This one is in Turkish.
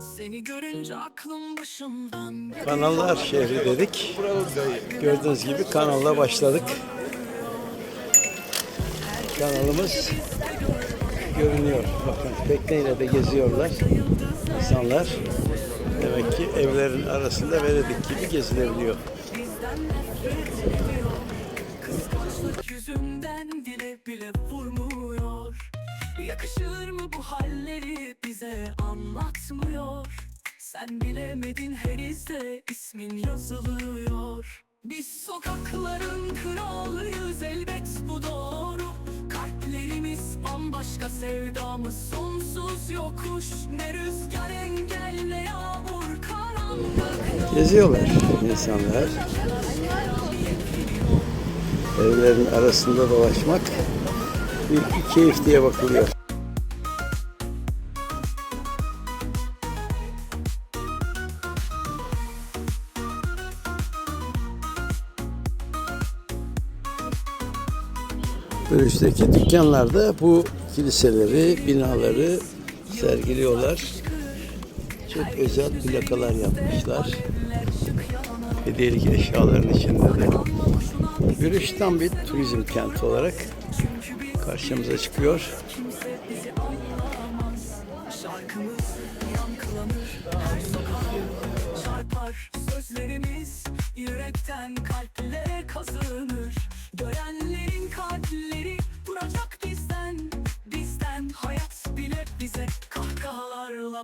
Seni görünce aklım başımdan Kanallar şehri dedik. Gördüğünüz gibi kanalla başladık. Kanalımız görünüyor. Bakın tekneyle de geziyorlar insanlar. Demek ki evlerin arasında veredik gibi gezilebiliyor. Yüzünden dile bile vurmuyor Yakışır mı bu halleri bize Sen bilemedin henüzde ismin yazılıyor Biz sokakların kralıyız elbet bu doğru Kalplerimiz bambaşka sevdamız sonsuz yokuş Ne rüzgar engel ne yağmur karanlık Geziyorlar insanlar. Evlerin arasında dolaşmak büyük bir keyif diye bakılıyor. Bölüşteki dükkanlarda bu kiliseleri, binaları sergiliyorlar. Çok özel plakalar yapmışlar. Hediyelik eşyaların içinde de. Gürüş tam bir turizm kenti olarak karşımıza çıkıyor. Sözlerimiz yürekten kalplere kazınır Görenleri